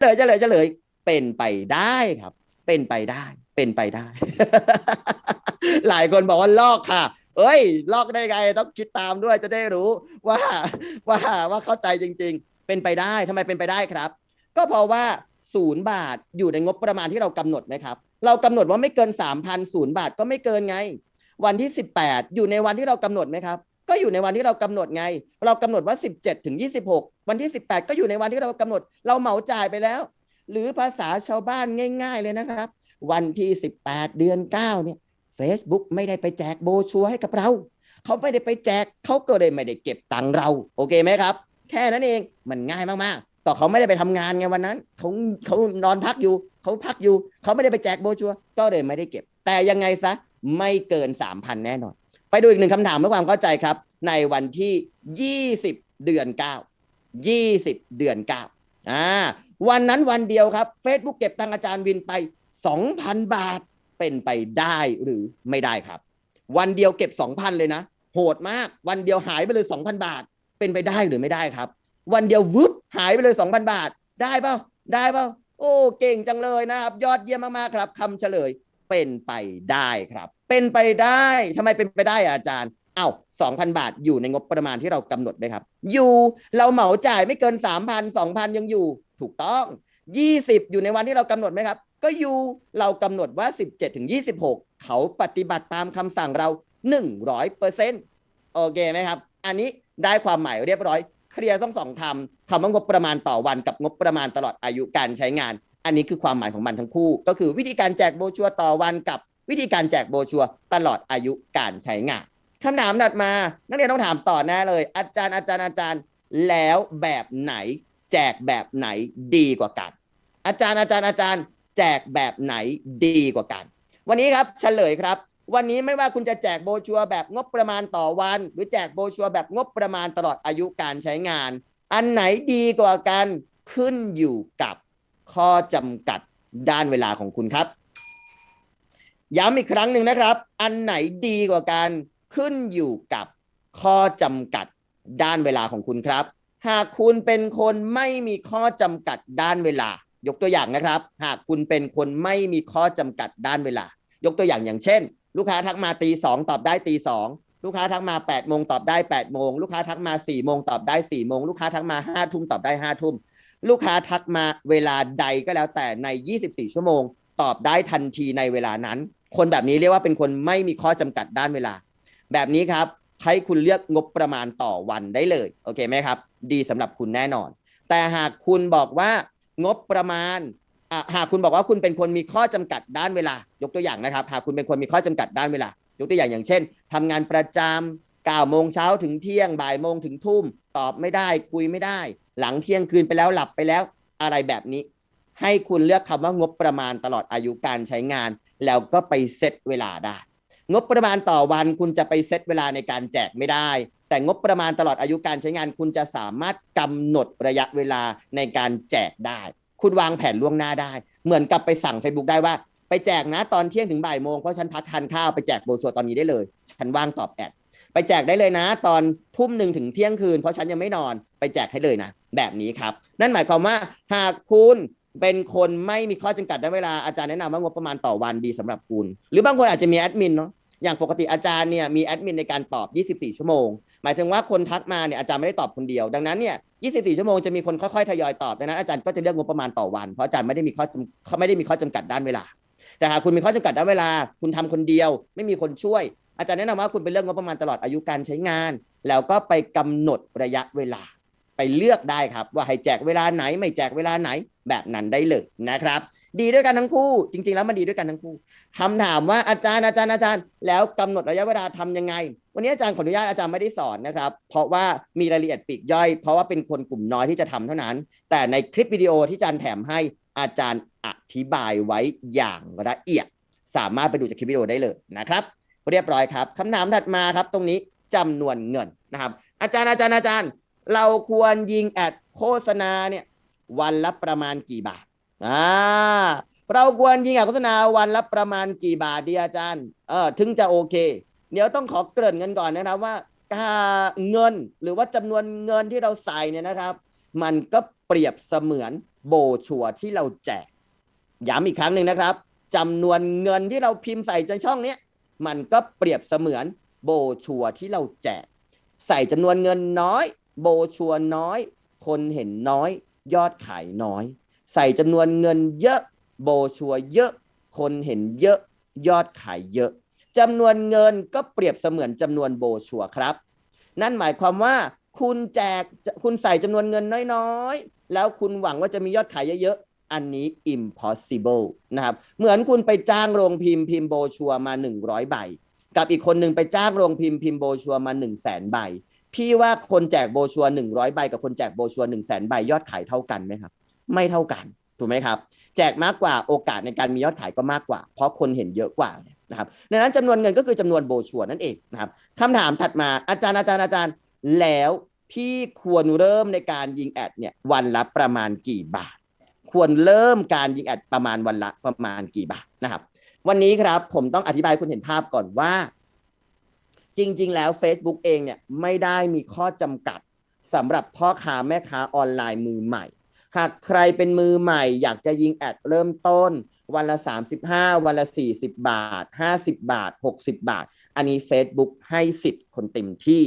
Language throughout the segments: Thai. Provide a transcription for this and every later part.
เลยจะเลยจะเลยเป็นไปได้ครับ เป็นไปได้ เป็นไปได้ หลายคนบอกว่าลอกค่ะ เอ้ย ลอกได้ไงต้องคิดตามด้วยจะได้รู้ว่าว่าว่าเข้าใจจริง ๆ เป็นไปได้ทำไมเป็นไปได้ครับ ก็เพราะว่าศูนย์บาทอยู่ในงบประมาณที่เรากำหนดไหมครับ เรากำหนดว่าไม่เกิน3 0 0 0ศูนย์บาทก็ไม่เกินไง วันที่ 18 อยู่ในวันที่เรากำหนดไหมครับ ก็อยู่ในวันที่เรากำหนดไง เรากำหนดว่า 17ถึง26 วันที่ 18 ก็อยู่ในวันที่เรากำหนด เราเหมาจ่ายไปแล้ว หรือภาษาชาวบ้านง่าย ๆ เลยนะครับ วันที่ 18 เดือน 9 เนี่ย Facebook ไม่ได้ไปแจกโบชัวให้กับเรา เขาไม่ได้ไปแจกเขาก็เลยไม่ได้เก็บตังค์เรา โอเคไหมครับ แค่นั้นเองมันง่ายมากๆ ต่อเขาไม่ได้ไปทำงานไงวันนั้นเขาเขานอนพักอยู่เขาพักอยู่เขาไม่ได้ไปแจกโบชัวก็เลยไม่ได้เก็บ แต่ยังไงซะไม่เกิน 3,000 แน่นอน ไปดูอีกหนึ่งคำถามเพื่อความเข้าใจครับ ในวันที่ 20 เดือน 9 20 เดือน9อ่าวันนั้นวันเดียวครับ Facebook เก็บตังอาจารย์วินไป 2,000 บาทเป็นไปได้หรือไม่ได้ครับ วันเดียวเก็บ 2,000 เลยนะ โหดมากวันเดียวหายไปเลย 2,000 บาท เป็นไปได้หรือไม่ได้ครับ วันเดียววึบหายไปเลย 2,000 บาท ได้เปล่าได้เปล่าโอ้เก่งจังเลยนะครับ ยอดเยี่ยมมากๆครับคำเฉลยเป็นไปได้ครับ เป็นไปได้ทำไมเป็นไปได้อะอาจารย์เอ้า2,000 บาทอยู่ในงบประมาณที่เรากำหนดไหมครับ อยู่เราเหมาจ่ายไม่เกิน 3,000 2,000 ยังอยู่ถูกต้อง 20 อยู่ในวันที่เรากำหนดไหมครับ ก็อยู่เรากำหนดว่า 17ถึง26 เขาปฏิบัติตามคำสั่งเรา 100เปอร์เซ็นต์โอเคไหมครับ อันนี้ได้ความหมายเรียบร้อย เคลียร์ทั้งสองคำคำว่างบประมาณต่อวันกับงบประมาณตลอดอายุการใช้งาน อันนี้คือความหมายของมันทั้งคู่ ก็คือวิธีการแจกโบชัวต่อวันกับ วิธีการแจกโบชัวตลอดอายุการใช้งานคำถามถัดมา นักเรียนต้องถามต่อแน่เลย อาจารย์อาจารย์อาจารย์ แล้วแบบไหน แจกแบบไหนดีกว่ากัน อาจารย์อาจารย์อาจารย์ แจกแบบไหนดีกว่ากัน วันนี้ครับเฉลยครับ วันนี้ไม่ว่าคุณจะแจกโบชัวแบบงบประมาณต่อวัน หรือแจกโบชัวแบบงบประมาณตลอดอายุการใช้งาน อันไหนดีกว่ากันขึ้นอยู่กับข้อจำกัดด้านเวลาของคุณครับ ย้ำอีกครั้งหนึ่งนะครับ อันไหนดีกว่ากันขึ้นอยู่กับข้อจำกัดด้านเวลาของคุณครับ หากคุณเป็นคนไม่มีข้อจำกัดด้านเวลา ยกตัวอย่างนะครับ หากคุณเป็นคนไม่มีข้อจำกัดด้านเวลา ยกตัวอย่างอย่างเช่น ลูกค้าทักมาตีสองตอบได้ตีสองลูกค้าทักมา8ปดโมงตอบได้8ปดโมงลูกค้าทักมา4ี่โมงตอบได้4ี่โมงลูกค้าทักมา5้าทุ่มตอบได้5้าทุ่มลูกค้าทักมาเวลาใดก็แล้วแต่ใน 24 ชั่วโมง ตอบได้ทันทีในเวลานั้น คนแบบนี้เรียกว่าเป็นคนไม่มีข้อจำกัดด้านเวลา แบบนี้ครับให้คุณเลือกงบประมาณต่อวันได้เลยโอเคไหมครับ ดีสำหรับคุณแน่นอน แต่หากคุณบอกว่างบประมาณหากคุณบอกว่าคุณเป็นคนมีข้อจำกัดด้านเวลา ยกตัวอย่างนะครับ หากคุณเป็นคนมีข้อจำกัดด้านเวลา ยกตัวอย่างอย่างเช่นทำงานประจำ9โมงเช้าถึงเที่ยงบ่ายโมงถึงทุ่ม ตอบไม่ได้คุยไม่ได้ หลังเที่ยงคืนไปแล้วหลับไปแล้วอะไรแบบนี้ ให้คุณเลือกคำว่างบประมาณตลอดอายุการใช้งาน แล้วก็ไปเซตเวลาได้ งบประมาณต่อวันคุณจะไปเซตเวลาในการแจกไม่ได้ แต่งบประมาณตลอดอายุการใช้งาน คุณจะสามารถกำหนดระยะเวลาในการแจกได้ คุณวางแผนล่วงหน้าได้ เหมือนกับไปสั่ง Facebook ได้ว่า ไปแจกนะตอนเที่ยงถึงบ่ายโมงเพราะฉันพักทานข้าวไปแจกโบชัวตอนนี้ได้เลย ฉันว่างตอบแอดไปแจกได้เลยนะ ตอนทุ่มหนึ่งถึงเที่ยงคืนเพราะฉันยังไม่นอนไปแจกให้เลยนะ แบบนี้ครับ นั่นหมายความว่าหากคุณ เป็นคนไม่มีข้อจำกัดด้านเวลาอาจารย์แนะนำว่างบประมาณต่อวันดีสำหรับคุณ หรือบางคนอาจจะมีแอดมินเนาะอย่างปกติอาจารย์เนี่ยมีแอดมินในการตอบ 24 ชั่วโมง หมายถึงว่าคนทักมาเนี่ยอาจารย์ไม่ได้ตอบคนเดียว ดังนั้นเนี่ย 24 ชั่วโมงจะมีคนค่อยๆ ทยอยตอบ ดังนั้นอาจารย์ก็จะเลือกงบประมาณต่อวัน เพราะอาจารย์ไม่ได้มีข้อจำเขาไม่ได้มีข้อจำกัดด้านเวลา แต่หากคุณมีข้อจำกัดด้านเวลา คุณทำคนเดียว ไม่มีคนช่วย อาจารย์แนะนำว่าคุณไปเลือกงบประมาณตลอดอายุการใช้งาน แล้วก็ไปกำหนดระยะเวลา ไปเลือกได้ครับ ว่าให้แจกเวลาไหน ไม่แจกเวลาไหนแบบนั้นได้เลยนะครับ ดีด้วยกันทั้งคู่ จริง ๆ แล้วมันดีด้วยกันทั้งคู่คำถามว่าอาจารย์อาจารย์อาจารย์ แล้วกำหนดระยะเวลาทำยังไง วันนี้อาจารย์ขออนุญาตอาจารย์ไม่ได้สอนนะครับ เพราะว่ามีรายละเอียดปีกย่อย เพราะว่าเป็นคนกลุ่มน้อยที่จะทำเท่านั้น แต่ในคลิปวิดีโอที่อาจารย์แถมให้อาจารย์อธิบายไว้อย่างละเอียด สามารถไปดูจากคลิปวิดีโอได้เลยนะครับเรียบร้อยครับคำถามถัดมาครับตรงนี้จำนวนเงินนะครับ อาจารย์อาจารย์อาจารย์ เราควรยิงแอดโฆษณาเนี่ยวันละประมาณกี่บาทอ่าเราควรยิงแอดโฆษณาวันละประมาณกี่บาทดีอาจารย์เออถึงจะโอเค เดี๋ยวต้องขอเกริ่นกันก่อนนะครับว่าค่าเงินหรือว่าจำนวนเงินที่เราใส่เนี่ยนะครับ มันก็เปรียบเสมือนโบชัวร์ที่เราแจกย้ำอีกครั้งหนึ่งนะครับจำนวนเงินที่เราพิมพ์ใส่ในช่องเนี้ยมันก็เปรียบเสมือนโบชัวร์ที่เราแจก ใส่จำนวนเงินน้อย โบชัวน้อย คนเห็นน้อย ยอดขายน้อย ใส่จำนวนเงินเยอะ โบชัวเยอะ คนเห็นเยอะ ยอดขายเยอะจำนวนเงินก็เปรียบเสมือนจำนวนโบชัวครับ นั่นหมายความว่าคุณแจกคุณใส่จำนวนเงินน้อยๆ แล้วคุณหวังว่าจะมียอดขายเยอะๆ อันนี้ impossible นะครับ เหมือนคุณไปจ้างโรงพิมพ์พิมพ์โบชัวมา 100 ใบ กับอีกคนหนึ่งไปจ้างโรงพิมพ์พิมพ์โบชัวมา 1 0 0 0 0แสนใบ พี่ว่าคนแจกโบชัวร์100ใบกับคนแจกโบชัวร์1 0 0 0 0แสนใบยอดขายเท่ากันไหมครับ ไม่เท่ากันถูกไหมครับ แจกมากกว่าโอกาสในการมียอดขายก็มากกว่า เพราะคนเห็นเยอะกว่านะครับดังนั้นจำนวนเงินก็คือจำนวนโบชัวร์นั่นเองนะครับคำถามถัดมาอาจารย์อาจารย์อาจารย์แล้วพี่ควรเริ่มในการยิงแอดเนี่ยวันละประมาณกี่บาท ควรเริ่มการยิงแอดประมาณวันละประมาณกี่บาทนะครับ วันนี้ครับผมต้องอธิบายคุณเห็นภาพก่อนว่า จริง ๆ แล้ว Facebook เองเนี่ยไม่ได้มีข้อจำกัดสำหรับพ่อค้าแม่ค้าออนไลน์มือใหม่ หากใครเป็นมือใหม่ อยากจะยิงแอดเริ่มต้น วันละ 35 วันละ 40 บาท 50 บาท 60 บาท อันนี้ Facebook ให้สิทธิ์คนเต็มที่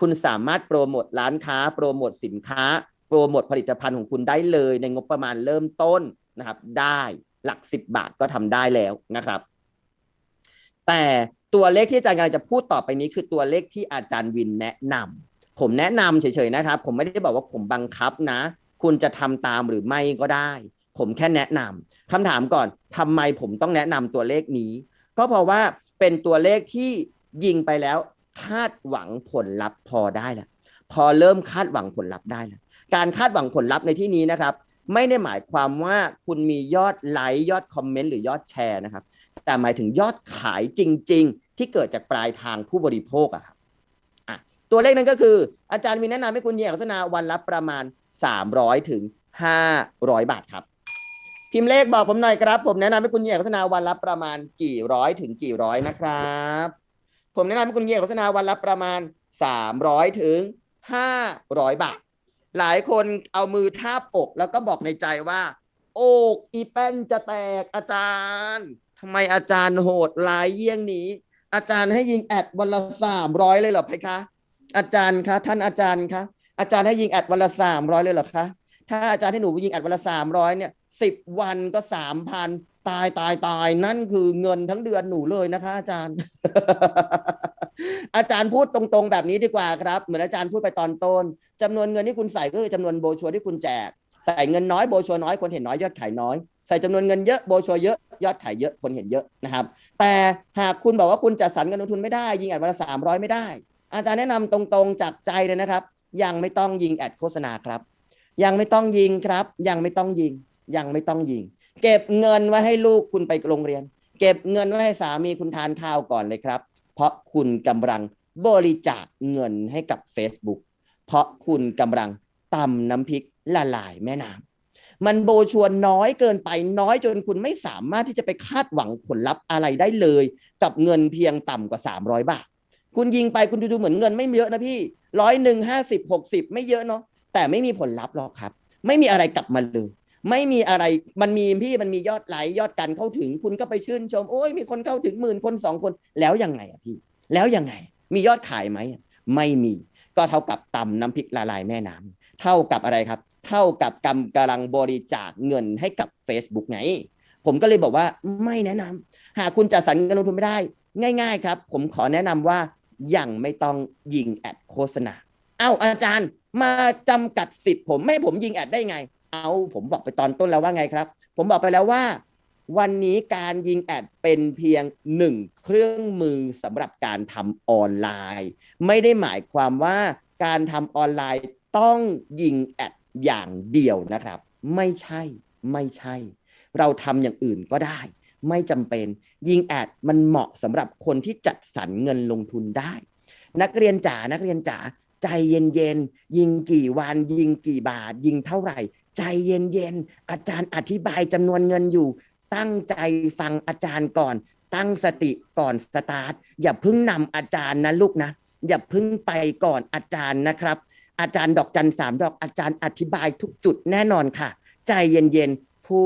คุณสามารถโปรโมทร้านค้า โปรโมทสินค้า โปรโมทผลิตภัณฑ์ของคุณได้เลยในงบประมาณเริ่มต้นนะครับ ได้หลัก 10 บาทก็ทำได้แล้วนะครับ แต่ ตัวเลขที่อาจารย์กำลังจะพูดต่อไปนี้คือตัวเลขที่อาจารย์วินแนะนำผมแนะนำเฉยๆนะครับ ผมไม่ได้บอกว่าผมบังคับนะ คุณจะทำตามหรือไม่ก็ได้ ผมแค่แนะนำคำถามก่อนทำไมผมต้องแนะนำตัวเลขนี้ ก็เพราะว่าเป็นตัวเลขที่ยิงไปแล้วคาดหวังผลลัพธ์พอได้แล้วพอเริ่มคาดหวังผลลัพธ์ได้แล้วการคาดหวังผลลัพธ์ในที่นี้นะครับ ไม่ได้หมายความว่าคุณมียอดไลค์ยอดคอมเมนต์หรือ ยอดแชร์นะครับ แต่หมายถึงยอดขายจริง ๆ ที่เกิดจากปลายทางผู้บริโภคอะครับอะตัวเลขนั้นก็คือ อาจารย์มีแนะนำให้คุณเยิงโฆษณาวันละประมาณ 300ถึง500 บาทครับ พิมพ์เลขบอกผมหน่อยครับ ผมแนะนำให้คุณเยิงโฆษณาวันละประมาณกี่ร้อยถึงกี่ร้อยนะครับ ผมแนะนำให้คุณเยิงโฆษณาวันละประมาณ 300ถึง500 บาท หลายคนเอามือทาบอกแล้วก็บอกในใจว่าอกอีแป้นจะแตกอาจารย์ทำไมอาจารย์โหดลายเยี่ยงนี้ อาจารย์ให้ยิงแอดวันละสามร้อยเลยเหรอเพคะ อาจารย์คะท่านอาจารย์คะอาจารย์ให้ยิงแอดวันละสามร้อยเลยเหรอคะถ้าอาจารย์ให้หนูยิงแอดวันละสามร้อยเนี่ยสิบวันก็สามพันตายตายตายนั่นคือเงินทั้งเดือนหนูเลยนะคะ อาจารย์ อาจารย์พูดตรงๆ แบบนี้ดีกว่าครับ เหมือนอาจารย์พูดไปตอนต้นจำนวนเงินที่คุณใส่ก็คือจำนวนโบชัวที่คุณแจก ใส่เงินน้อยโบชัวน้อยคนเห็นน้อยยอดขายน้อย ใส่จำนวนเงินเยอะโบชัวเยอะยอดขายเยอะคนเห็นเยอะนะครับ แต่หากคุณบอกว่าคุณจัดสรรเงินลงทุนไม่ได้ ยิงแอดวันละสามร้อยไม่ได้ อาจารย์แนะนำตรงๆจากใจเลยนะครับ ยังไม่ต้องยิงแอดโฆษณาครับ ยังไม่ต้องยิงครับ ยังไม่ต้องยิง ยังไม่ต้องยิง เก็บเงินไว้ให้ลูกคุณไปโรงเรียน เก็บเงินไว้ให้สามีคุณทานข้าวก่อนเลยครับ เพราะคุณกำลังบริจาคเงินให้กับ Facebook เพราะคุณกำลังตำน้ำพริกละลายแม่น้ำ มันโบชวนน้อยเกินไปน้อยจนคุณไม่สามารถที่จะไปคาดหวังผลลัพธ์อะไรได้เลย กับเงินเพียงต่ำกว่า 300 บาท คุณยิงไปคุณดูดูเหมือนเงินไม่เยอะนะพี่ร้อยหนึ่งห้าสิบหกสิบไม่เยอะเนาะแต่ไม่มีผลลัพธ์หรอกครับ ไม่มีอะไรกลับมาเลยไม่มีอะไรมันมีพี่มันมียอดไลค์ยอดการเข้าถึง คุณก็ไปชื่นชม โอ้ยมีคนเข้าถึงหมื่นคนสองคนแล้วยังไงอะพี่ แล้วยังไง มียอดขายไหมไม่มี ก็เท่ากับตำน้ำพริกละลายแม่น้ำ เท่ากับอะไรครับ เท่ากับกำกำลังบริจาคเงินให้กับ Facebook ไง ผมก็เลยบอกว่าไม่แนะนำหากคุณจัดสรรเงินลงทุนไม่ได้ ง่าย ๆ ครับ ผมขอแนะนำว่ายังไม่ต้องยิงแอดโฆษณา เอ้าอาจารย์มาจำกัดสิทธิ์ผมไม่ผมยิงแอดได้ไง เอาผมบอกไปตอนต้นแล้วว่าไงครับ ผมบอกไปแล้วว่า วันนี้การยิงแอดเป็นเพียงหนึ่งเครื่องมือสำหรับการทำออนไลน์ ไม่ได้หมายความว่าการทำออนไลน์ ต้องยิงแอดอย่างเดียวนะครับ ไม่ใช่ไม่ใช่ เราทำอย่างอื่นก็ได้ ไม่จำเป็นยิงแอดมันเหมาะสำหรับคนที่จัดสรรเงินลงทุนได้ นักเรียนจ๋านักเรียนจ๋าใจเย็นๆยิงกี่วันยิงกี่บาท ยิงเท่าไหร่ ใจเย็นๆอาจารย์อธิบายจำนวนเงินอยู่ ตั้งใจฟังอาจารย์ก่อน ตั้งสติก่อนสตาร์ทอย่าเพิ่งนำอาจารย์นะลูกนะอย่าเพิ่งไปก่อนอาจารย์นะครับ อาจารย์ดอกจันสามดอกอาจารย์อธิบายทุกจุดแน่นอนค่ะ ใจใจเย็น